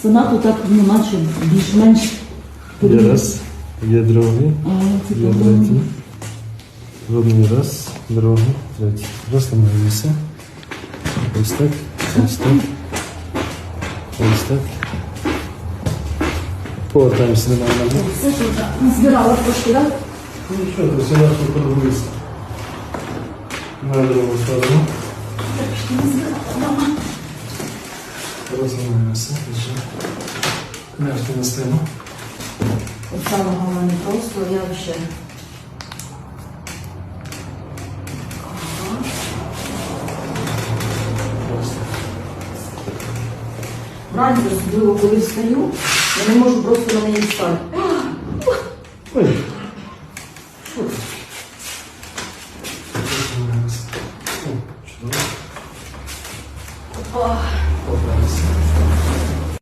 Спина тут так ну, наче більш-менш Є раз, є другий, є третій. Робимо раз, другий, третій. Розламаємося. Ось так, ось так. Ось так. Повертаємося до мене. Все, що так збирала трошки, так? Ну що, то сюди покорбуємося. На другу сторону. Розламаємося. Мертві на спину. От самого мене просто я вже. Вранці, особливо, коли встаю, я не можу просто на неї встати. Ой. Чудово. Попалися.